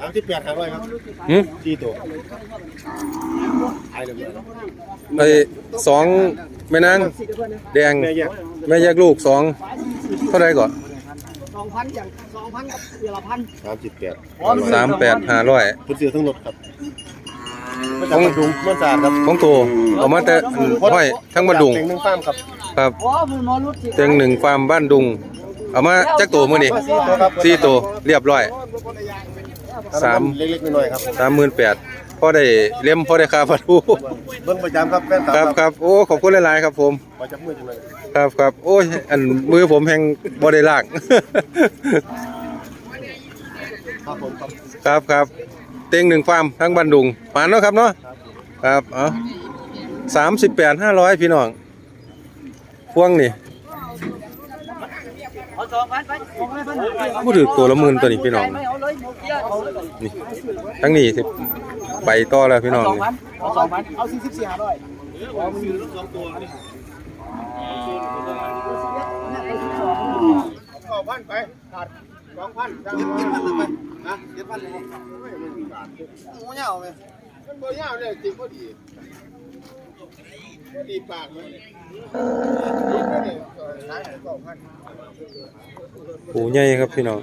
สามสิบแปดห้าร้อยครับหืมสี่ตัวขายเลยไอ้สองแม่นางแดงแม่แยกแม่แยกลูกสองเท่าไหรก่อนสองพันอย่างสองพันกับเดือนละพันสามสิบแปดสามแปดห้าร้อยคุณซื้อทั้งรถครับ มาจากบันดุงมันสะอาดครับของตัวเอามาแต่อันห้อยทั้งบันดุงเต็งหนึ่งฟาร์มครับครับโอ้มันมอรุดสิเต็งหนึ่งฟาร์มบ้านดุงเอามาจักตัวมือนี่มาสี่ตัวครับสี่ตัวเรียบร้อยสามเล็กๆน้อยๆครับสามหมื่นแปดพอได้เล่มพอได้ค่าพัดผู้เบิ้งประจำครับแฟนครับครับโอ้ขอบคุณหลายๆครับผมขอจับมือจังเลยครับครับโอ้ยอันมือผมแหงบ่ได้ลากครับผมครับครับครับ เต็งหนึ่งฟาร์มทั้งบันดุงปานเนาะครับเนาะครับเอาสามสิบแปดห้าร้อยพี่น้องพวงนี่พูดถึงตัวละหมื่นตัวนี้พี่น้องนี่ทั้งนี้สิไปต่อแล้วพี่น้องสองนี่พันเอาสองพันเอาสี่สิบสี่ห้าร้อยสองพันไปขาดสองพันเจ็ดพันเลยนะเจ็ดพันเลย โอ้ยาวไหมมันบ่ยาวเลยจริงพอดีพอดีปากมันสองพันหูใหญ่ครับพี่น้อง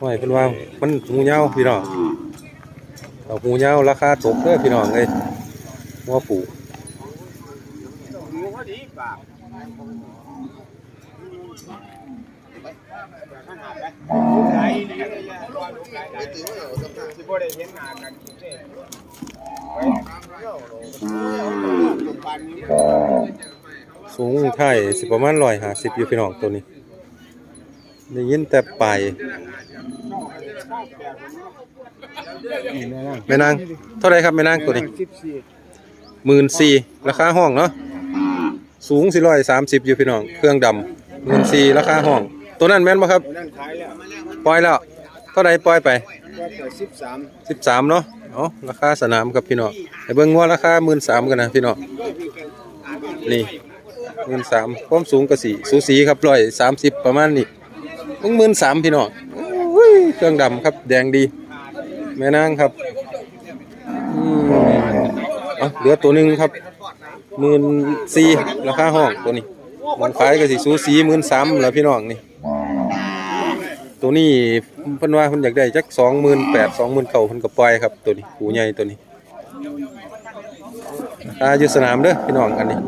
ห้อยเป็นว่ามันหูยาวพี่น้องเอาหูยาวราคาตกเด้อพี่น้องเลยหัวปูงูพอดีปาก ลูกไหลดีเลยยาลูกไหลได้สิบ่ได้เห็นหน้ากันเด้ไปเที่ยวโลลูกปันนี้สูงไทยสิประมาณร้อยห้าสิบอยู่พี่น้องตัวนี้ได้ยินแต่ไปแม่นางเท่าไรครับแม่นางตัวนี้หมื่นสี่ราคาห้องเนาะสูงสี่ร้อยสามสิบอยู่พี่น้อง เครื่องดำหมื่นสี่ราคาห้อง ตัวนั้นแม่นปะครับนั่นขายแล้วปล่อยแล้ว เท่าไรปล่อยไปก็แต่สิบสามสิบสามเนาะเอาราคาสนามครับพี่น้องไอ้เบิ้งว่าราคาหมื่นสามกันนะพี่น้องนี่หมื่นสามความสูงก็สี่สูสีครับร้อยสามสิบประมาณนี้มึงหมื่นสามพี่น้องอุ้ยเครื่องดำครับ แดงดี แม่นางครับอืมเอาเหลือตัวหนึ่งครับหมื่นสี่ราคาห้องตัวนี้มองขายก็สิสูสีหมื่นสามแล้วพี่น้องนี่ ตัวนี้เพิ่นว่าเพิ่นอยากได้จักสองหมื่นแปดสองหมื่นเก่าเพิ่นก็ปล่อยครับตัวนี้หูใหญ่ตัวนี้อาอยู่สนามเด้อพี่น้องอันนี้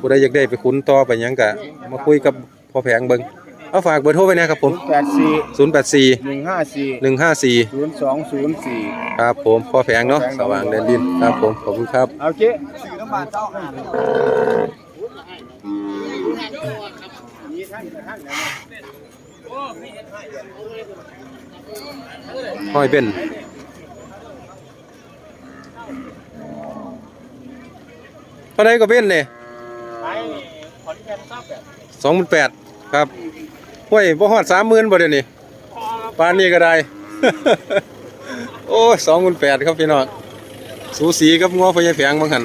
ผู้ใดอยากได้ไปคุ้นต่อไปหยังกะมาคุยกับพ่อแผงเบิ่งเอาฝากเบอร์โทรไว้นะครับผมแปดสี่084 หนึ่งห้าสี่154ศูนย์สองศูนย์สี่ครับผมพ่อแผงเนาะสว่างแดนดินครับผมขอบคุณครับ เอาเจ๊สี่น้ำมันเจ้าห้า ห้อยเป็นเท่าไรก็เป็นเนี่ยสองหมื่นแปดครับห้วยบ่ฮอดสามหมื่นบ่เดี๋ยวนี้ปานนี้ก็ได้ โอ้ยสองหมื่นแปดครับพี่น้องสูสีกับงัวพญาแผงบางหัน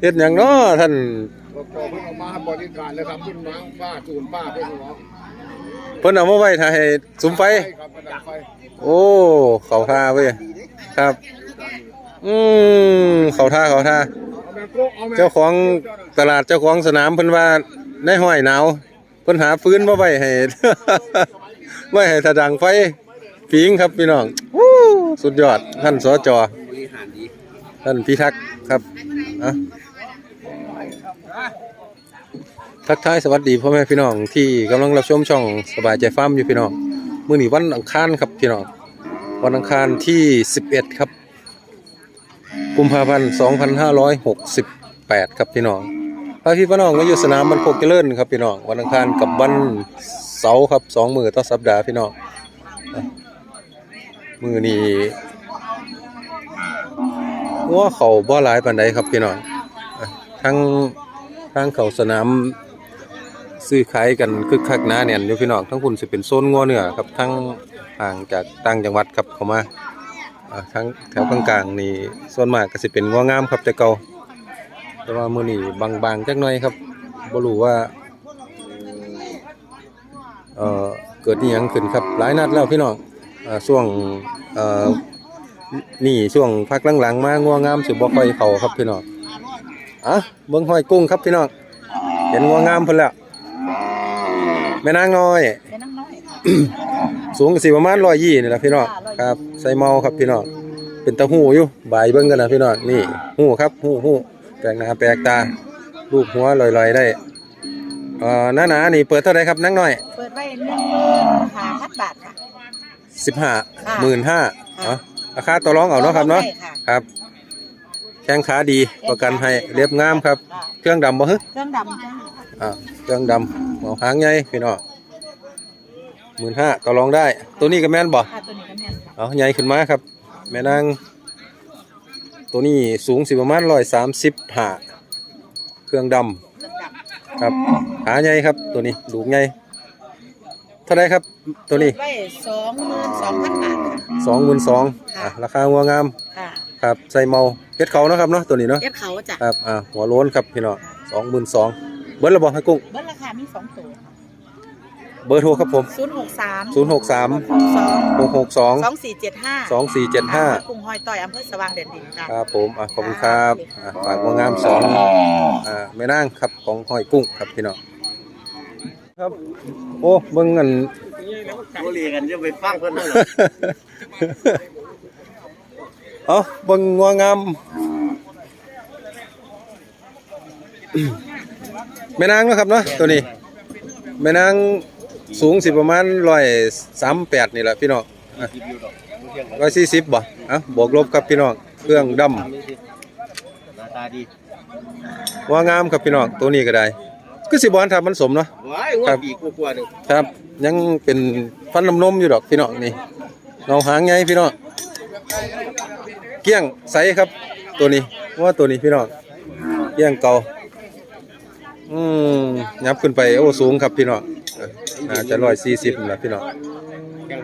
เฮ็ดหยังเนาะท่านพอเพิ่งออกมาบริการเลยครับขึ้นมาป้าจูนป้าเพิ่งหัว เพิ่นเอามาไว้ถ้าให้สุมไฟ ครับประดับไฟโอ้ เขาท่าเว้ยครับ อืมเขาท่าเขาท่า เอาแม่โก้เอาแม่เจ้าของตลาดเจ้าของสนามเพิ่นว่าในห้อยหนาวเพิ่นหาฟืนมาไว้ให้ ไว้ให้ถ้าดังไฟผิงครับพี่น้องวู้สุดยอดท่านสจท่านพิทักษ์ครับอะ ทักทายสวัสดีพ่อแม่พี่น้องที่กำลังรับชมช่องสบายใจฟาร์มอยู่พี่น้องมื้อนี้วันอังคารครับพี่น้องวันอังคารที่ 11 ครับกุมภาพันธ์2568 ครับพี่น้องพาพี่พี่น้องมาอยู่สนามบันโคกเจริญครับพี่น้องวันอังคารกับวันเสาร์ครับสองมือต่อสัปดาห์พี่น้องมือนี้หัวเขาบ่หลายปานใดครับพี่น้องทั้งทั้งเขาสนาม ซื้อขายกันคึกคักหนาแน่นอยู่พี่น้องทั้งคุณสิเป็นโซนงัวเนื้อครับทั้งห่างจากต่างจังหวัดครับเข้ามาอ่าทั้งแถวกลางๆนี่ส่วนมากก็สิเป็นงัวงามครับแต่เก่าแต่ว่ามื้อนี้บางๆจักหน่อยครับบ่รู้ว่าเอ่อเกิดอีหยังขึ้นครับหลายนัดแล้วพี่น้องอ่าช่วงเอ่อนี่ช่วงพักหลังๆมางัวงามสิบ่ค่อยเข้าครับพี่น้องอะเบิ่งห้อยกุ้งครับพี่น้องเห็นงัวงามเพิ่นแล้ว แม่นางน้อยเป็นน้ำน้อยสูงก็สิประมาณ120นี่แหละพี่น้องครับ ใส่เมาครับพี่น้องเป็นตะหูอยู่บายเบิ่งกันนะพี่น้องนี่หูครับหูหูแปลกหน้าแปลกตารูปหัวลอยๆได้เอ่อหน้าหนานี่เปิดเท่าไหร่ครับนักน้อยเปิดไว้หนึ่งหมื่นห้าพันบาทค่ะ15 15,000เนาะราคาต่อรองเอาเนาะครับเนาะได้ค่ะครับ แข้งขาดีประกันให้เรียบงามครับค่ะเครื่องดำบ่ฮึเครื่องดำจ้าอ่าเครื่องดำ เอาหางใหญ่พี่น้อง15,000ต่อรองได้ ตัวนี้ก็แม่นบ่ค่ะตัวนี้ก็แม่นค่ะเอาใหญ่ขึ้นมาครับ แม่นางตัวนี้สูงสิประมาณร้อยสามสิบห้าเครื่องดเครื่องดำครับขาใหญ่ครับ ตัวนี้ดูกใหญ่เท่าไรครับำตัวนี้เปิดไว้สองหมื่นสองพันบาทค่ะ สองหมื่นสองค่ะ ราคางัวงาม ค่ะครับใส่เมาเฮ็ดเขาเนาะครับเนาะตัวนี้เนาะเอฟเขาจ้ะ ครับอ่าหัวโล้นครับพี่น้องสองหมื่นสอง เบอร์ระบอกให้กุ้ง เบิ้ลราคามีสองตัวเบอร์โทรครับผม ศูนย์หกสามศูนย์หกสามสองหกหกสองสองสี่เจ็ดห้าสองสี่เจ็ดห้ากรุงหอยต่อยอำเภอสว่างแดนดินค่ะ ครับผมอะขอบคุณครับอะฝากงัวงามสองอ่าแม่นางครับของหอยกุ้งครับพี่น้องครับ โอ้เบิ่งอันบุรีกันจะไปฟังเพิ่นนั่นเอาเบิ่งงัวงาม แม่นางเนาะครับเนาะตัวนี้แม่นางสูงสิประมาณ138นี่แหละพี่น้อง140บ่เอ้าบวกลบครับพี่น้องเครื่องดำหน้าตาดีงัวงามครับพี่น้องตัวนี้ก็ได้คือสิบ่ทันทำมันสมเนาะว้ายงวดปีกว่าๆนึงครับ ยังเป็นฟันน้ำนมอยู่ดอกพี่น้องนี่เงาหางไงพี่น้องเกี้ยงใสครับตัวนี้ว่าตัวนี้พี่น้องเกี้ยงเก่า อืมยับขึ้นไปโอ้สูงครับพี่น้องเออน่าจะร้อยสี่สิบนะพี่น้อง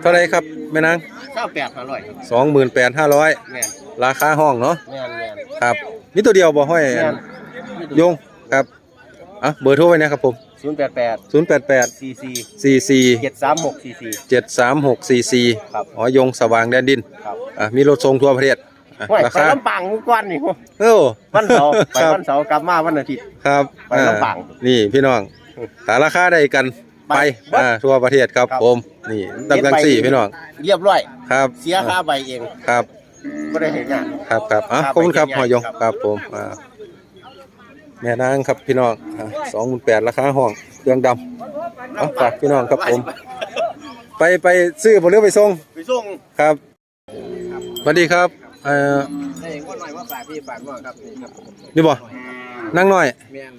เท่าไรครับแม่นางเก้าแปดอร่อยสองหมื่นแปดห้าร้อยแม่นราคาห้องเนาะแม่นแม่นครับมีตัวเดียวบ่ห้อยแม่นโยงครับอะเบอร์โทรไว้นะครับผมศูนย์แปดแปดศูนย์แปดแปดสี่สี่สี่สี่เจ็ดสามหกสี่สี่เจ็ดสามหกสี่สี่ครับหอยงสว่างแดนดินครับอะมีรถส่งทั่วประเทศอะ ห้วยราไปคาลำปางทุกวันนี่โอ้วันเสาร์ไปครับ วันเสาร์กลับมาวันอาทิตย์ ครับไปลำปางอ่นี่พี่น้องหาราคาได้กันไปไปเบิดอ่าทั่วประเทศครับครับ ผมนี่ตั้งตั้งสี่พี่น้องเรียบร้อย ครับเสียค่าใบเองครับไม่ได้เห็นงาน ครับครับอะครับขอบคุณครับไปหอยงครับครับผมอ่าแม่นางครับพี่น้องสองหมื่นแปดราคาห้องเครื่องดำเอาฝากพี่น้องครับผม ไปไปซื้อบ่เรือไปส่งไปส่งครับสวัสดีครับ เอ่อให้คนหน่อยว่าฝากพี่ฝากน้องครับนี่ครับนี่บ่นั่งหน่อยแม่น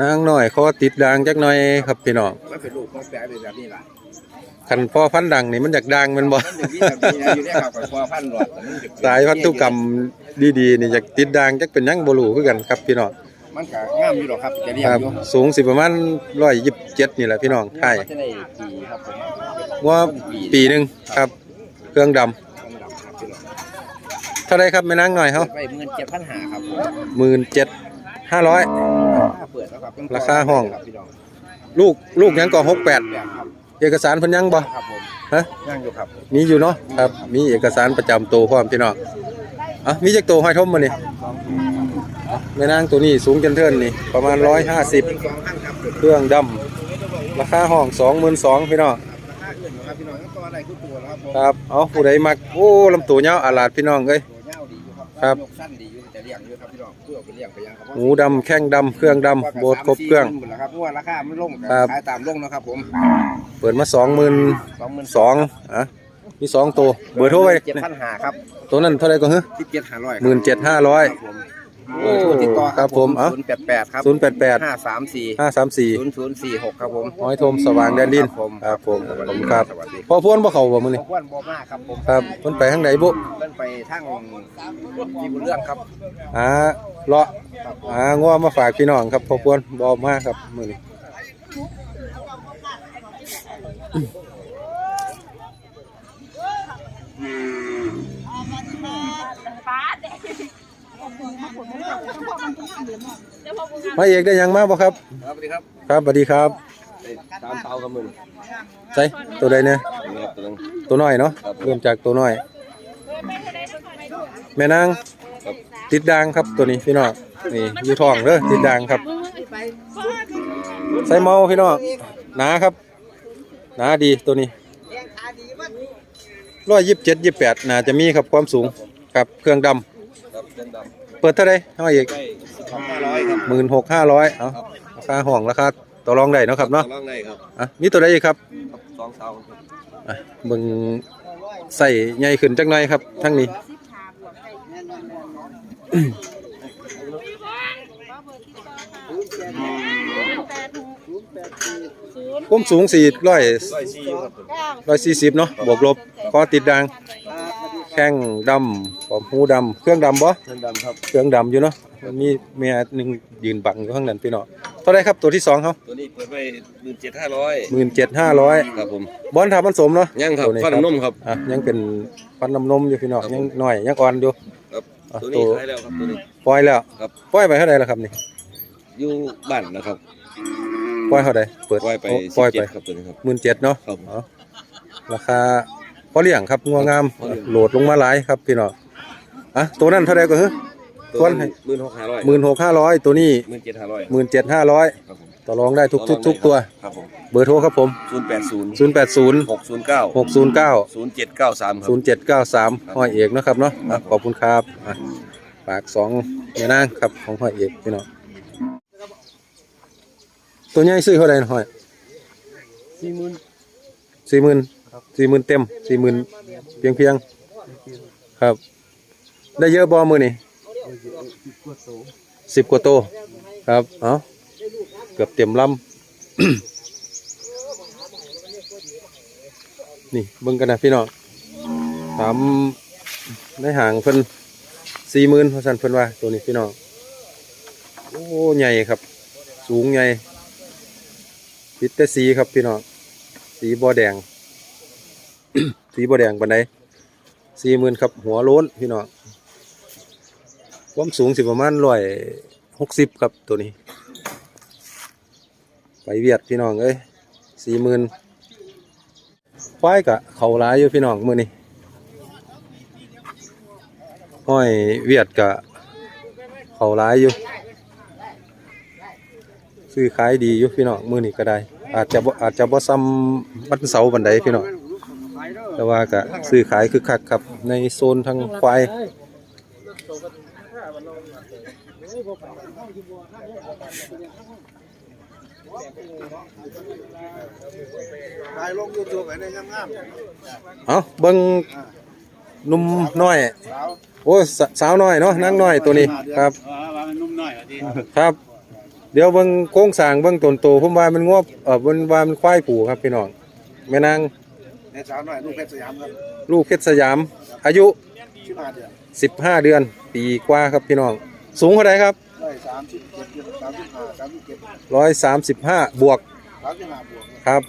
นางหน่อยขอติดดังจักหน่อยครับพี่น้องมันเป็นลูกของแฝดเป็นแบบนี้ล่ะคันพ่อพันธุ์ดังนี่มันอยากดังแมันบ่มันอยู่ที่แบบนี้นะอยู่ในข่าวกับพอพันหลอดมันจะสายพันธุกรรมดีๆนี่อยากติดดังจักเป็นหยังบ่รู้คือกันครับพี่น้องมันก็งามอยู่หรอกครับจะเรียกครับอยู่สูงสิประมาณ127นี่แหละพี่น้องไทยมันจะได้ปีครับผมว่าปีหนึงครับ เครื่องดำ ต้องดำครับพี่น้อง เท่าไรครับแม่นางหน่อยเฮาไปเงินเจ็ดพันหาครับผม17,500ค่าเปิดแล้วครับราคาห้องครับพี่น้อง ลูกลูกหยังก่อแบบครับ68เอกสารเพิ่นยังบ่ครับผมฮะย่างอยู่ครับมีอยู่เนาะครับ มีเอกสารประจำตัวพร้อมพี่น้องอะมีจักตัวห้อยทมมานี่แม่นางตัวนี้สูงจนเทินนี่ประมาณ150เป็นสองพันครับเครื่องดำราคาห้อง22,000พี่น้องราคาอื่นครับพี่น้องก็ตัวอะไรคือตัวแล้วครับผมครับ เอาผู้ใดมัก โอ้ลำตัวยาวอาลาดพี่น้องเอ้ยตัวเงาดีอยู่ ครับครับ ยกสั้นดีอยู่จะเลี้ยงอยู่ครับพี่น้องเพื่อเอาไปเลี้ยงไปยังครับหมูดำแข้งดำเครื่องดำโบดครบเครื่อง หมดแล้วครับเพราะว่าราคามันลงครับ ขายตามลงนะครับผมเปิดมา22,000สองหมื่นสองอะมีสองตัว เบอร์โทรไว้เจ็ดพันหาครับตัวนั้นเท่าไหรก็ฮึสิบเจ็ดห้าร้อยหมื่นเจ็ดห้าร้อยครับผม โอ้โทรติดต่อครับผมเอ้า ศูนย์แปดแปดครับศูนย์แปดแปดห้าสามสี่ห้าสามสี่ศูนย์ศูนย์สี่หกครับผมห้อยโทมสว่างแดนดินครับผม ครับผมสวัสผดีมครับสวัสดีพอพวนบ่เขาบ่มื้อนี้ ขอบคุณบ่มากครับผมครับเพิ่นไปทางใดบุเพิ่นไปทางที่บุญเรื่องครับหาเลาะหางัวมาฝากพี่น้องครับพอพวนบ่มาครับมื้อนี้ มาเอกได้หยังมาบ่ครับ ครับสวัสดีครับครับสวัสดีครับตามเตากับมือใส่ตัวใดเนี่ยนี่ครับตัวนึงตัวน้อยเนาะครับเริ่มจากตัวน้อย แม่นางครับติดด่างครับตัวนี้พี่น้องนี่อยู่ท้องเด้อติดด่างครับ ใส่เมาพี่น้องหนาครับหนาดีตัวนี้ร้อยยี่สิบเจ็ดยี่สิบแปดน่าจะมีครับความสูงครับเครื่องดำครับเส้นดเปิดเท่าไหรเท่าไหร่อีกำใกล้สองห้าร้อยครับหมื่นหกห้าร้อยเอาราคาห้องราคาต่อรองได้เนาะครับเนาะล่างได้ครับอะมีตัวใดอีกครับครับสองเตาครับอะเบิ่งใส่ใหญ่ขึ้นจักหน่อยครับ ทั้งนี้ก้มสูงสี่ร้อยร้อยสี่ครับร้อยสี่สิบเนาะบวกลบคอติดดัง แข้งดำปอมหูดำเครื่องดำบ่เส้นดำครับ เครื่องดำอยู่เนาะมันมีเมียหนึ่งยืนบังอยู่ข้างนั้นพี่น้องเท่าไรครับตัวที่สองเขาตัวนี้เปิดไปหมื่นเจ็ดห้าร้อยหมื่นเจ็ดห้าร้อยครับผมบอลทำมันสมเนาะยังครับตัวฟันนมครับอะยังเป็นฟันน้ำนมอยู่พี่น้องยังน้อยยังอ่อนอยู่ครับอะตัวตันี้วขายแล้วครับตัวนี้ ปล่อยแล้วครับ ปล่อยไปเท่าไรแล้วครับนี่อยู่บ้านนะครับปล่อยเท่าไรเปิดปล่อยไปโอ้สิปล่อยบไปเจ็ดครับตัวนี้ครับหมื่นเจ็ดเนาะครับเอาราคา พอเลี้ยงครับงัวงามพอเลี้ยง โหลดลงมาหลายครับพี่น้องอะตัวนั้นเท่าไรก็คือตัวส่วนหมื่นหกห้าร้อยหมื่นหกห้าร้อยตัวนี้หมื่นเจ็ดห้าร้อยหมื่นเจ็ดห้าร้อยครับผมต่อรองได้ทุกทุกทุกตัว ครับผมเบอร์โทรครับผมศูนย์แปดศูนย์ศูนย์แปดศูนย์หกศูนย์เก้าหกศูนย์เก้า ศูนย์เจ็ดเก้าสามครับ ศูนย์เจ็ดเก้าสามห้อยเอกเนาะครับเนาะอะขอบคุณครับอะฝากสองแม่นางครับของห้อยเอกพี่น้องตัวใหญ่ซื้อเท่าไหร่นะห้อยสี่หมื่นสี่หมื่น สี่หมื่นเต็มสี่หมื่นเพียงเพียงครับ ได้เยอะบ่มือนี่สิบกว่าโตวครับเอาเกือบเต็มลำนี่เบิ่งกันนะพี่น้องถามในห่างเพิ่นสี่หมื่นพราะฉันเพิ่นว่า ตัวนี้พี่น้องโอ้ใหญ่ครับ สูงใหญ่ปิดแต่สีครับพี่น้องสีบอแดง สีบอแดงปันใดสี่หมื่นครับ หัวโล้นพี่น้องความสูงสิประมาณร้อยหกสิบครับตัวนี้ ไปเวียดพี่น้องเอ้ยสี่หมื่นควายกะเขาร้ายอยู่พี่น้องมือนี้ห้อยเวียดกะเขาร้ายอยู่ ซื้อขายดีอยู่พี่น้องมือนี้ก็ได้ อาจจะอาจจะบ่ซ้ำวันเสาบันไดพี่น้อง แต่ว่ากะซื้อขายคือคักครับในโซนทางควายถ่ายลงยูทูบไว้ในงามเอาเบิ่งนุ่มน้อย โอ้สาวน้อยเนาะนางน้อยตัวนี้ครับครับ เดี๋ยวเบิ่งโครงสางเบิ่งตนโตผมว่ามันงวบเออมันว่ามันควายผูครับพี่น้องแม่นาง ในสาวหน่อยลูกเพชรสยามครับลูกเพชรสยาม อายุชิบาเดือน15 เดือน ปีกว่าครับพี่น้อง สูงเท่าไหร่ครับ ได้สามสิบเจ็ดสามสิบห้าสามสิบเจ็ด135 บวกสามสิบห้าบวกครับ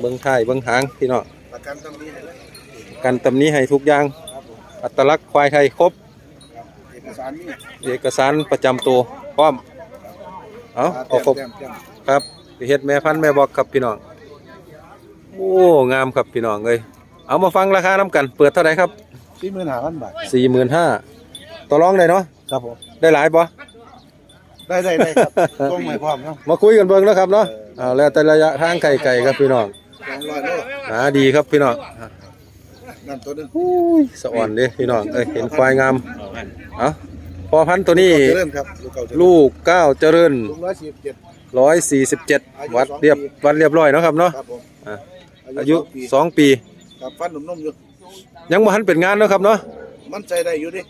เบิ่งท้ายเบิ่งหางพี่น้อง ประกันตรงนี้เลยกันตำนี้ให้ทุกอย่าง ครับผมอัตลักษณ์ควายไทยครบเอกสารนี่เอกสารประจำตัวพร้อม เอาเอาครบ แต้มแต้มครับไปเฮ็ดแม่พันธุ์แม่บอกครับพี่น้อง โอ้งามครับพี่น้องเอ้ยเอามาฟังราคาน้ำกัน เปิดเท่าไหร่ครับสี่หมื่นห้าพันบาทสี่หมื่นห้าต่อรองได้เนาะครับผมได้หลายปะ ได้ได้ได้ครับ ต้องไม่พร้อมครับมาคุยกันเบิ่งนะครับเนาะเอาแล้วแต่ระยะทางไกลๆครับพี่น้องสองร้อยโลหาดีครับพี่น้องนั่นตัวหนึงอุ้ยสะอ่อนเด้พี่น้องเอ้ยเห็นควายงามเอาพอพันธุ์ตัวนี้ เจริญครับลูกเก่าเจริญลูกเก้าเจริญลุงร้อยสี่สิบเจ็ดร้อยสี่สิบเจ็ดวัดเรียบวัดเรียบร้อยเนาะครับเนาะครับผม อะ อายุสองปีกับฟันหนุ่มๆอยู่ยังบ่ทันเป็นงานเนาะครับเนาะมันใจได้อยู่ดิ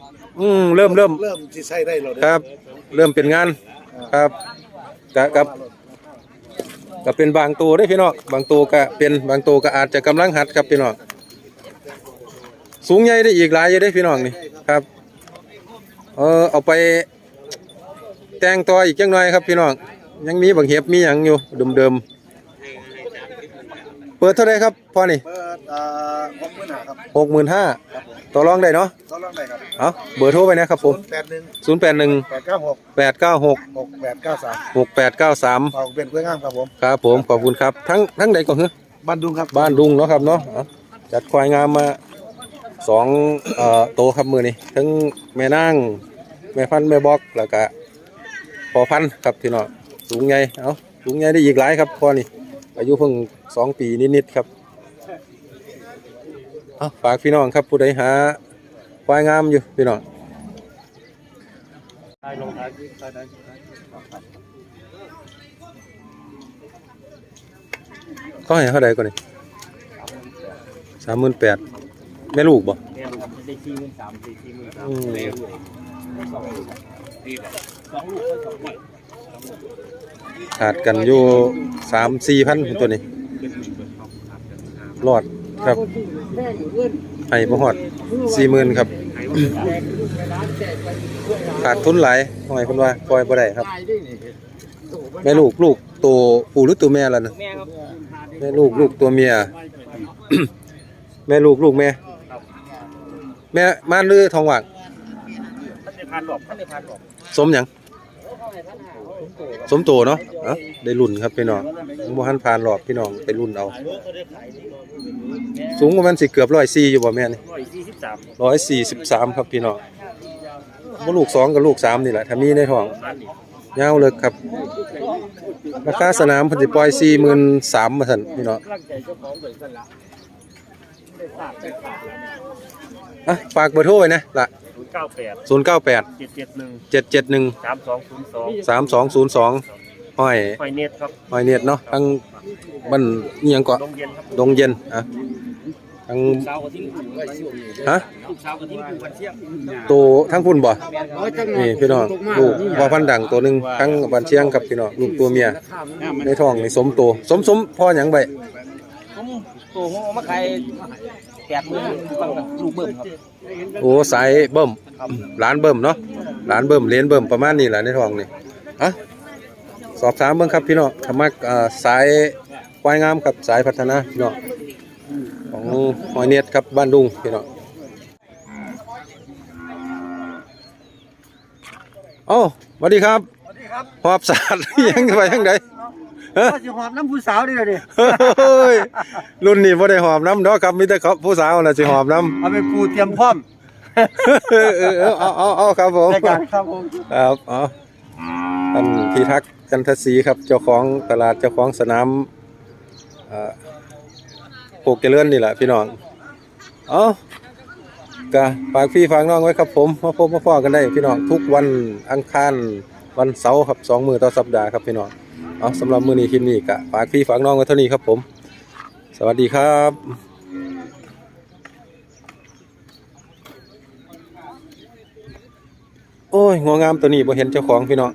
อืมเริ่มเริ่มเริ่มที่ใช้ได้แล้วเด้อครับ เริ่มเป็นงานครับกะกับก็เป็นบางตัวได้อพี่น้องบางตัวก็เป็นบางตัวก็อาจจะกำลังหัดครับพี่น้องสูงใหญ่ได้อีกหลายอยู่ได้อพี่น้องนี่ครับ เออเอาไปแต่งต่ออีกจังหน่อยครับพี่น้องยังมีบางเห็บมีหยังอยู่เดิมๆ เปิดเท่าไหรครับพ่อนี่เปิดอ่าหกหมื่นห้าครับหกหมื่นห้าครับผมต่อรองได้เนาะต้องลองได้ครับเอาเบอร์โทรไปนะครับผมแปดหนึ่ง0 8 1แปดเก้าหก8 9 6หกแปดเก้าสาม6 8 9 3เป่าเป็นเพื่อนงามครับผมครับผมขอบคุณครับทั้งทั้งใดก็คือบ้านดุงครับบ้านดุงเนาะครับเนาะเอาจัดควายงามมาสองเอ่อโตครับมือนี้ทั้งแม่นางแม่พันธุ์แม่บอกแล้วก็พอพันธุ์ครับพี่น้องสูงใหญ่เอาสูงใหญ่ได้อีกหลายครับพอนี่อายุเพิ่ง สองปีนิดๆครับเอาฝากพี่น้องครับผู้ใดหาควายงามอยู่พี่น้องเขาให้เท่าใดก่อนนี่สามหมื่นแปดแม่ลูกบ่ได้สี่หมื่นสามสี่สี่หมื่นสามอืมขาดกันอยู่สามสี่พันตัวนี้ รอดครับให้บ่ฮอดสี่หมื่นครับขาดทุนหลายทำไมคุณว่าปล่อยบ่ได้ครับ แม่ลูกลูกตัวผู้หรือตัวแม่ล่ะนะแม่ครับแม่ลูกลูกตัวเมีย แม่ลูกลูกแม่ แม่ม่านหรือทองหว่างท่านในพันหลอกท่านในพันหลอกสมหยัง สมโตเนาะเอ้าได้รุ่นครับพี่น้องยังบ่ทันผ่านรอบพี่น้องไปรุ่นเอา สูงประมาณสิเกือบ104อยู่บ่แม่นี่ร้อยสี่สิบสามครับพี่น้องบ่ลูกสองกับลูกสามนี่แหละถ้ามีในท้องพันนี่ยาวเลิกครับราคาสนามพิ่นสิปล่อย43,000ว่าซั่นพี่น้องกำลังใจเจ้าของเลยสั่นละได้ทราบได้ขาดแล้วอะฝากเบอร์โทรไว้นะล่ะ ศูนย์เก้าแปด098เจ็ดเจ็ดหนึ่ง771สามสองศูนย์สอง3202ห้อยไฟเน็ตครับห้อยเน็ตเนาะทั้งบ้านอิหยังเกาะลงเย็นครับดงเย็นอะทั้งเช้ากับทิ้งกูไว้ช่วงนี้ฮะลูกเช้ากับทิ้งกูวันเที่ยงตัวทั้งพุ่นบ่นี่พี่น้องลูกพ่อพันธุ์ดังตัวหนึงทั้งบ้านเชียงกับพี่น้องลูกตัวเมียในท้องนี่สมโตสมสมพ่อหยังใบผมตัวผมเอามาขาย แปดหมื่นฟังกับลูกเบิ่มครับโอ้สายเบิ่มหลานเบิ่มเนาะหลานเบิ่มเหรียญเบิ่มประมาณนี้แหละในท้องนี่อะสอบถามเบิ่งครับพี่น้องขมักอ่าสายควายงามกับสายพัฒนาพี่น้องของหอยเน็ตครับบ้านดุงพี่น้องเอ้าสวัสดีครับสวัสดีครับหอบสาดยังไปทางใด ฮะก็สิหอมน้ำผู้สาวนี่เลยดิเฮ้ยรุ่นนี้บ่ได้หอบน้ำเนาะครับมีแต่เขาผู้สาวน่ะสิหอบน้ำเอาไปปูเตรียมพร้อมเออเออเออเอาเอาเอาครับผมรายการครับผมครับเอาท่านพิทักษ์จันทศรีครับ เจ้าของตลาดเจ้าของสนามเอ่อโปกเกเลื่อนนี่แหละพี่น้องเอากะฝากพี่ฝากน้องไว้ครับผมมาพบมาพ้อกันได้พี่น้องทุกวันอังคารวันเสาร์ครับสองมือต่อสัปดาห์ครับพี่น้อง เอาสำหรับมือนี้คลิปนี้กะฝากพี่ฝากน้องไว้เท่านี้ครับผม สวัสดีครับโอ้ยงวงามตัวนี้บ่เห็นเจ้าของพี่น้อง